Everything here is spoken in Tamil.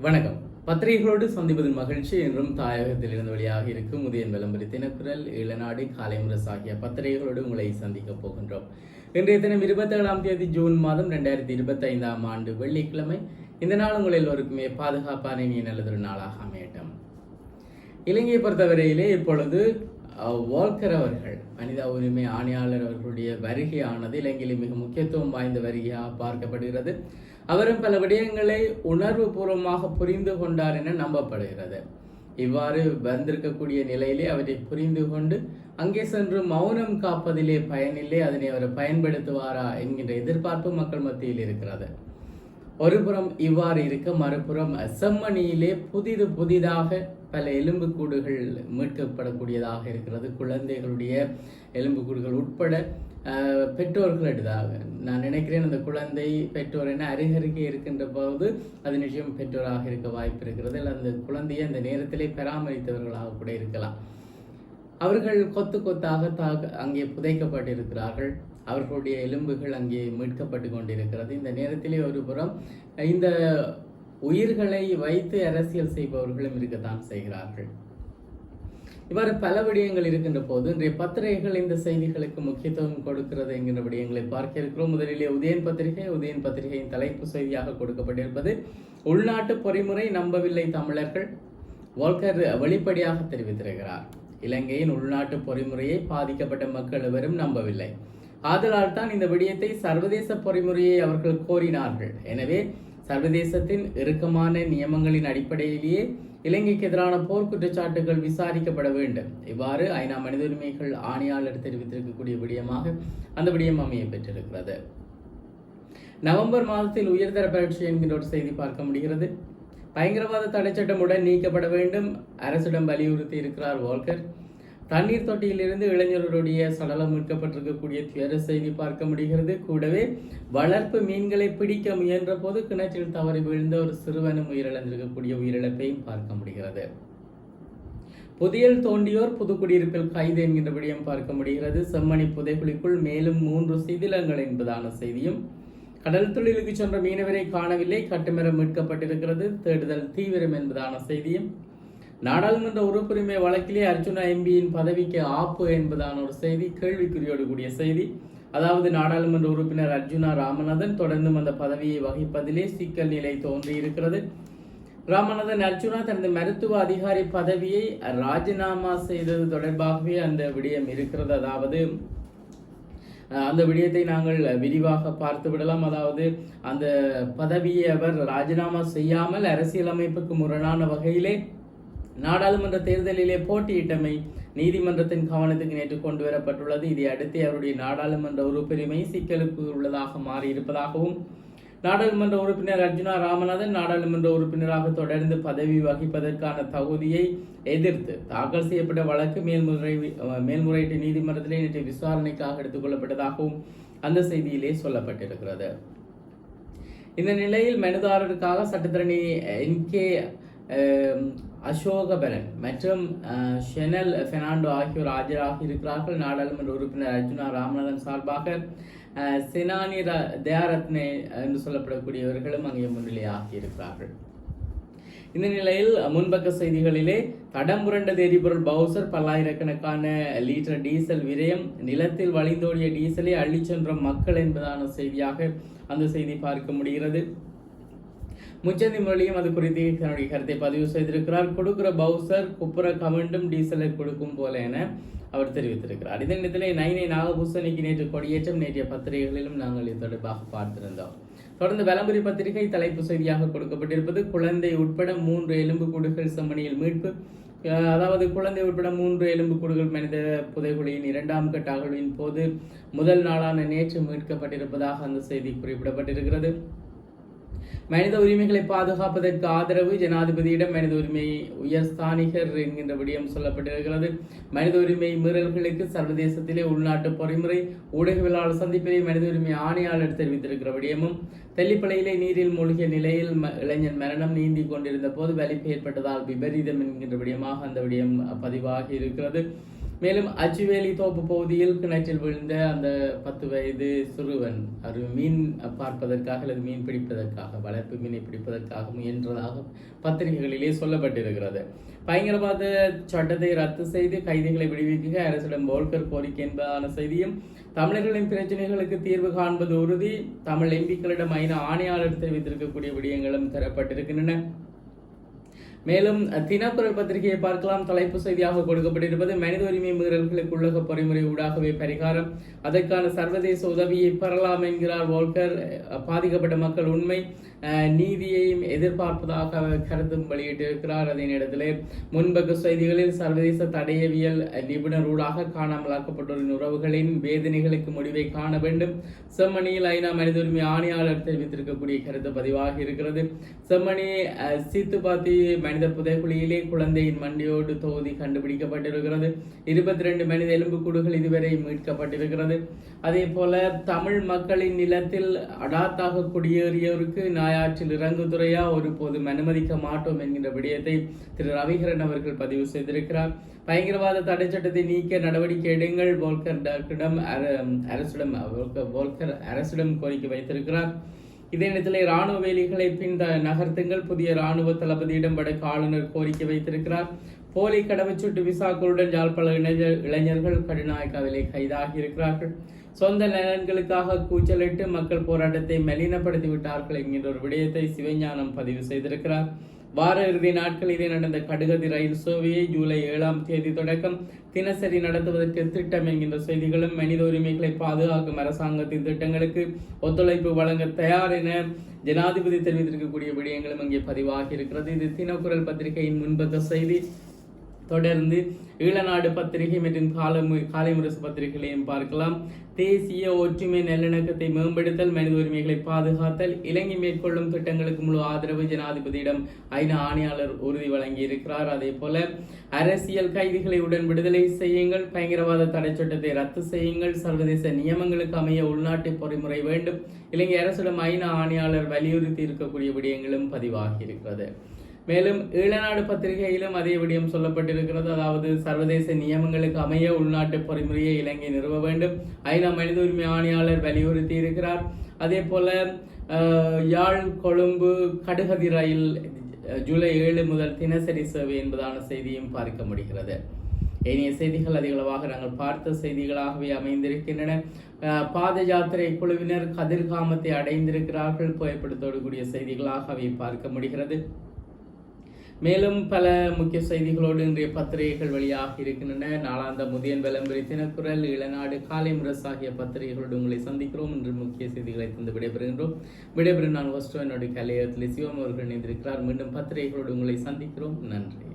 வணக்கம். பத்திரிகைகளோடு சந்திப்பதன் மகிழ்ச்சி என்றும் தாயகத்தில் இருந்து வெளியாக இருக்கும் உதயன் விளம்பரி தினக்குரல் இளநாடு காலைமுரஸ் ஆகிய பத்திரிகைகளோடு உங்களை சந்திக்கப் போகின்றோம். இன்றைய தினம் இருபத்தி ஏழாம் தேதி ஜூன் மாதம் ரெண்டாயிரத்தி இருபத்தி ஐந்தாம் ஆண்டு வெள்ளிக்கிழமை. இந்த நாள் உங்கள் எல்லோருக்குமே பாதுகாப்பான இனிய நல்லதொரு நாளாக அமையட்டும். இலங்கையை பொறுத்தவரையிலே இப்பொழுது அஹ், வால்கர் அவர்கள் மனித உரிமை ஆணையாளர் அவர்களுடைய வருகையானது இலங்கையில் மிக முக்கியத்துவம் வாய்ந்த வருகையாக பார்க்கப்படுகிறது. அவரும் பல விடயங்களை உணர்வு பூர்வமாக புரிந்து கொண்டார் என நம்பப்படுகிறது. இவ்வாறு வந்திருக்கக்கூடிய நிலையிலே அவரை புரிந்து கொண்டு அங்கே சென்று மௌனம் காப்பதிலே பயனில்லை அதனை அவர் பயன்படுத்துவாரா என்கின்ற எதிர்பார்ப்பு மக்கள் மத்தியில் இருக்கிறது. ஒருபுறம் இவ்வாறு இருக்க மறுபுறம் செம்மணியிலே புதிது புதிதாக பல எலும்புக்கூடுகள் மீட்கப்படக்கூடியதாக இருக்கிறது. குழந்தைகளுடைய எலும்புக்கூடுகள் உட்பட பெற்றோர்களிடதாக நான் நினைக்கிறேன் அந்த குழந்தை பெற்றோர் என அருகருகே இருக்கின்ற போது அது நிச்சயம் பெற்றோராக இருக்க வாய்ப்பு இருக்கிறது. இல்லை அந்த குழந்தையை அந்த நேரத்திலே பராமரித்தவர்களாக கூட இருக்கலாம். அவர்கள் கொத்து கொத்தாக தாக அங்கே புதைக்கப்பட்டிருக்கிறார்கள். அவர்களுடைய எலும்புகள் அங்கே மீட்கப்பட்டு கொண்டிருக்கிறது. இந்த நேரத்திலே ஒரு புறம் இந்த உயிர்களை வைத்து அரசியல் செய்பவர்களும் இருக்கத்தான் செய்கிறார்கள். இவ்வாறு பல விடயங்கள் இருக்கின்ற போது இன்றைய பத்திரிகைகள் இந்த செய்திகளுக்கு முக்கியத்துவம் கொடுக்கிறது என்கின்ற விடயங்களை பார்க்க இருக்கிறோம். முதலிலே உதயன் பத்திரிகை உதயன் பத்திரிகையின் தலைப்பு செய்தியாக கொடுக்கப்பட்டிருப்பது உள்நாட்டு பொறிமுறை நம்பவில்லை தமிழர்கள் வால்கர் வெளிப்படையாக தெரிவித்திருக்கிறார். இலங்கையின் உள்நாட்டு பொறிமுறையை பாதிக்கப்பட்ட மக்கள் எவரும் நம்பவில்லை. ஆதலால் தான் இந்த விடயத்தை சர்வதேச பொறிமுறையை அவர்கள் கோரினார்கள். எனவே சர்வதேசத்தின் இறுக்கமான நியமங்களின் அடிப்படையிலேயே இலங்கைக்கு எதிரான போர்க்குற்றச்சாட்டுகள் விசாரிக்கப்பட வேண்டும். இவ்வாறு ஐநா மனித உரிமைகள் ஆணையாளர் தெரிவித்திருக்கக்கூடிய விடயமாக அந்த விடயம் அமைய பெற்றிருக்கிறது நவம்பர் மாதத்தில் உயர்தர பரீட்சை என்கின்ற ஒரு செய்தி பார்க்க முடிகிறது. பயங்கரவாத தடைச்சட்டம் உடன் நீக்கப்பட வேண்டும். அரசிடம் வலியுறுத்தி இருக்கிறார் வால்கர். தண்ணீர் தொட்டியிலிருந்து இளைஞர்களுடைய சடலம் மீட்கப்பட்டிருக்கக்கூடிய துயர செய்தி பார்க்க முடிகிறது. கூடவே வளர்ப்பு மீன்களை பிடிக்க முயன்ற போது கிணற்றில் தவறி விழுந்த ஒரு சிறுவனும் உயிரிழந்திருக்கக்கூடிய உயிரிழப்பையும் பார்க்க முடிகிறது. புதியல் தோண்டியோர் புதுக்குடியிருப்பில் கைது என்கின்ற விடயம் பார்க்க முடிகிறது. செம்மணி புதைக்குழிக்குள் மேலும் மூன்று சிதிலங்கள் என்பதான செய்தியும் கடல் தொழிலுக்கு சென்ற மீனவரை காணவில்லை. கட்டுமரம் மீட்கப்பட்டிருக்கிறது. தேடுதல் தீவிரம் என்பதான செய்தியும் நாடாளுமன்ற உறுப்புரிமை வழக்கிலே அர்ஜுனா எம்பியின் பதவிக்கு ஆப்பு என்பதான ஒரு செய்தி கேள்விக்குறியோடு கூடிய செய்தி. அதாவது நாடாளுமன்ற உறுப்பினர் அர்ஜுனா ராமநாதன் தொடர்ந்தும் அந்த பதவியை வகிப்பதிலே சிக்கல் நிலை தோன்றியிருக்கிறது. ராமநாதன் அர்ஜுனா தனது மருத்துவ அதிகாரி பதவியை ராஜினாமா செய்தது தொடர்பாகவே அந்த விடயம் இருக்கிறது. அதாவது அந்த விடயத்தை நாங்கள் விரிவாக பார்த்து விடலாம். அதாவது அந்த பதவியை அவர் ராஜினாமா செய்யாமல் அரசியலமைப்புக்கு முரணான வகையிலே நாடாளுமன்ற தேர்தலிலே போட்டியிட்டமை நீதிமன்றத்தின் கவனத்துக்கு நேற்று கொண்டு வரப்பட்டுள்ளது. இதை அடுத்து அவருடைய நாடாளுமன்ற உறுப்புரிமை சிக்கலுக்கு உள்ளதாக மாறியிருப்பதாகவும் நாடாளுமன்ற உறுப்பினர் அர்ஜுனா ராமநாதன் நாடாளுமன்ற உறுப்பினராக தொடர்ந்து பதவி வகிப்பதற்கான தகுதியை எதிர்த்து தாக்கல் செய்யப்பட்ட வழக்கு மேல்முறை மேல்முறையீட்டு நீதிமன்றத்திலே நேற்று விசாரணைக்காக எடுத்துக் கொள்ளப்பட்டதாகவும் அந்த செய்தியிலே சொல்லப்பட்டிருக்கிறது. இந்த நிலையில் மனுதாரருக்காக சட்டத்தரணி என் கே அசோகபரன் மற்றும் ஷெனல் பெர்னாண்டோ ஆகியோர் ஆஜராக இருக்கிறார்கள் நாடாளுமன்ற உறுப்பினர் அர்ஜுனா ராமநாதன் சார்பாக செனானி தயாரத்னே என்று சொல்லப்படக்கூடியவர்களும் அங்கே முன்னிலையாகி இருக்கிறார்கள் இந்த நிலையில் முன்பக்க செய்திகளிலே தடம் புரண்டது எரிபொருள் பவுசர் பல்லாயிரக்கணக்கான லீட்டர் டீசல் விரயம் நிலத்தில் வழிந்தோடிய டீசலை அள்ளிச் சென்ற மக்கள் என்பதான செய்தியாக அந்த செய்தி பார்க்க முடிகிறது முச்சந்தி முரளியும் அது குறித்து தன்னுடைய கருத்தை பதிவு செய்திருக்கிறார். கொடுக்குற பவுசர் குப்புற கமெண்டும் டீசலை கொடுக்கும் போல என அவர் தெரிவித்திருக்கிறார். இதே நேரத்திலே நைனை நாகபூசணிக்கு நேற்று கொடியேற்றம் நேற்றைய பத்திரிகைகளிலும் நாங்கள் இது தொடர்பாக பார்த்திருந்தோம். தொடர்ந்து வலம்புரி பத்திரிகை தலைப்பு செய்தியாக கொடுக்கப்பட்டிருப்பது குழந்தை உட்பட மூன்று எலும்புக்கூடுகள் செம்மணியில் மீட்பு. அதாவது குழந்தை உட்பட மூன்று எலும்புக்கூடுகள் மனித புதைகுழியின் இரண்டாம் கட்ட அகழ்வின் போது முதல் நாளான நேற்று மீட்கப்பட்டிருப்பதாக அந்த செய்தி குறிப்பிடப்பட்டிருக்கிறது. மனித உரிமைகளை பாதுகாப்பதற்கு ஆதரவு ஜனாதிபதியிடம் மனித உரிமை உயர்ஸ்தானிகர் என்கின்ற விடயம் சொல்லப்பட்டிருக்கிறது. மனித உரிமை மீறல்களுக்கு சர்வதேசத்திலே உள்நாட்டு பொறிமுறை ஊடகவியலாளர் சந்திப்பிலே மனித உரிமை ஆணையாளர் தெரிவித்திருக்கிற விடயமும் தெல்லிப்பளையிலே நீரில் மூழ்கிய நிலையில் ம- இளைஞன் மரணம் நீந்தி கொண்டிருந்த போது வலிப்பு ஏற்பட்டதால் விபரீதம் என்கின்ற விடயமாக அந்த விடயம் பதிவாகி இருக்கிறது. மேலும் அச்சுவேலி தோப்பு பகுதியில் கிணற்றில் விழுந்த அந்த பத்து வயது சிறுவன் அவர் மீன் பார்ப்பதற்காக அல்லது மீன் பிடிப்பதற்காக வளர்ப்பு மீனை பிடிப்பதற்காக முயன்றதாக பத்திரிகைகளிலே சொல்லப்பட்டிருக்கிறது. பயங்கரவாத சட்டத்தை ரத்து செய்து கைதிகளை விடுவிக்க அரசிடம் போல்கர் கோரிக்கை என்பதான செய்தியும் தமிழர்களின் பிரச்சனைகளுக்கு தீர்வு காண்பது உறுதி தமிழ் எம்பிக்களிடம் ஐநா ஆணையாளர் தெரிவித்திருக்கக்கூடிய விடயங்களும் தரப்பட்டிருக்கின்றன. மேலும் தினக்குரல் பத்திரிகையை பார்க்கலாம். தலைப்பு செய்தியாக கொடுக்கப்பட்டிருப்பது மனித உரிமை மீறல்களுக்கு உள்ளக பொறிமுறை ஊடாகவே பரிகாரம். அதற்கான சர்வதேச உதவியை பெறலாம் என்கிறார் வோல்கர். பாதிக்கப்பட்ட மக்கள் உண்மை. நீதியையும் எதிர்பார்ப்பதாக கருத்தும் வெளியிட்டிருக்கிறார் அதே நேரத்தில் முன்பக்க செய்திகளில் சர்வதேச தடையவியல் நிபுணர் ஊடாக காணாமலாக்கப்பட்டோரின் உறவுகளின் வேதனைகளுக்கு முடிவை காண வேண்டும். செம்மணியில் ஐநா மனித உரிமை ஆணையாளர் தெரிவித்திருக்கக்கூடிய கருத்து பதிவாக இருக்கிறது. செம்மணி சீத்துப்பாத்தி மனித புதைக்குழியிலே குழந்தையின் மண்டியோடு தொகுதி கண்டுபிடிக்கப்பட்டிருக்கிறது. இருபத்தி ரெண்டு மனித எலும்புக்கூடுகள் இதுவரை மீட்கப்பட்டிருக்கிறது. அதே போல தமிழ் மக்களின் நிலத்தில் அடாத்தாக குடியேறியோருக்கு நாயாற்றில் இறங்குதுறையா? ஒருபோதும் அனுமதிக்க மாட்டோம் என்கின்ற விடயத்தை திரு ரவிகரன் அவர்கள் பதிவு செய்திருக்கிறார். பயங்கரவாத தடை சட்டத்தை நீக்க நடவடிக்கை எடுங்கள் போல்கர் டாக்டரிடம் அரசிடம் போல்கர் அரசிடம் கோரிக்கை வைத்திருக்கிறார். இதே நேரத்தில் இராணுவ வேலிகளை பின் நகர்த்துங்கள். புதிய இராணுவ தளபதியிடம் வடக்கு ஆளுநர் கோரிக்கை வைத்திருக்கிறார். போலி கடவுச்சீட்டு விசாக்களுடன் ஜாழ்பல இளைஞர்கள் கடுநாயக்காவிலே கைதாகி இருக்கிறார்கள் சொந்த நலன்களுக்காக கூச்சலிட்டு மக்கள் போராட்டத்தை மலினப்படுத்தி விட்டார்கள் என்கின்ற ஒரு விடயத்தை சிவஞானம் பதிவு செய்திருக்கிறார். வார இறுதி நாட்களிலே நடந்த கடுகதி ரயில் சேவையை ஜூலை ஏழாம் தேதி தொடக்கம். தினசரி நடத்துவதற்கு திட்டம் என்கின்ற செய்திகளும் மனித உரிமைகளை பாதுகாக்கும் அரசாங்கத்தின் திட்டங்களுக்கு ஒத்துழைப்பு வழங்க தயார் என ஜனாதிபதி தெரிவித்திருக்கக்கூடிய விடயங்களும் அங்கே பதிவாகி இருக்கிறது. இது தினக்குரல் பத்திரிகையின் முன்பக்க செய்தி. தொடர்ந்து ஈழநாடு பத்திரிகை மற்றும் காலமு காலைமுரசு பத்திரிகைகளையும் பார்க்கலாம். தேசிய ஒற்றுமை நல்லிணக்கத்தை மேம்படுத்தல் மனித உரிமைகளை பாதுகாத்தல் இலங்கை மேற்கொள்ளும் திட்டங்களுக்கு முழு ஆதரவு ஜனாதிபதியிடம் ஐநா ஆணையாளர் உறுதி வழங்கி இருக்கிறார் அதே போல அரசியல் கைதிகளை உடன் விடுதலை செய்யுங்கள் பயங்கரவாத தடை சட்டத்தை ரத்து செய்யுங்கள் சர்வதேச நியமங்களுக்கு அமைய உள்நாட்டு பொறிமுறை வேண்டும். இலங்கை அரசிடம் ஐநா ஆணையாளர் வலியுறுத்தி இருக்கக்கூடிய விடயங்களும் பதிவாகி இருக்கிறது மேலும் ஈழநாடு பத்திரிகையிலும் அதே விடயம் சொல்லப்பட்டிருக்கிறது. அதாவது சர்வதேச நியமங்களுக்கு அமைய உள்நாட்டு பொறிமுறையை இலங்கை நிறுவ வேண்டும். ஐநா மனித உரிமை ஆணையாளர் வலியுறுத்தி இருக்கிறார் அதே போல யாழ் கொழும்பு கடுகதி ரயில் ஜூலை ஏழு முதல் தினசரி சேவை என்பதான செய்தியும் பார்க்க முடிகிறது. ஏனைய செய்திகள் அதிகளவாக நாங்கள் பார்த்த செய்திகளாகவே அமைந்திருக்கின்றன. பாத யாத்திரை குழுவினர் கதிர்காமத்தை அடைந்திருக்கிறார்கள். புகைப்படத்தோடு கூடிய செய்திகளாகவே பார்க்க முடிகிறது. மேலும் பல முக்கிய செய்திகளோடு இன்றைய பத்திரிகைகள் வெளியாக இருக்கின்றன. நாளாந்த முதியன் விளம்பரி தினக்குரல் இளநாடு காலை முரசு ஆகிய பத்திரிகைகளோடு உங்களை சந்திக்கிறோம். என்று முக்கிய செய்திகளை தந்து விடைபெறுகின்றோம். விடைபெறும் நான் வஸ்டோ என்னுடைய கலையத்தில் சிவம் அவர்கள் இணைந்திருக்கிறார். மீண்டும் பத்திரிகைகளோடு உங்களை சந்திக்கிறோம். நன்றி.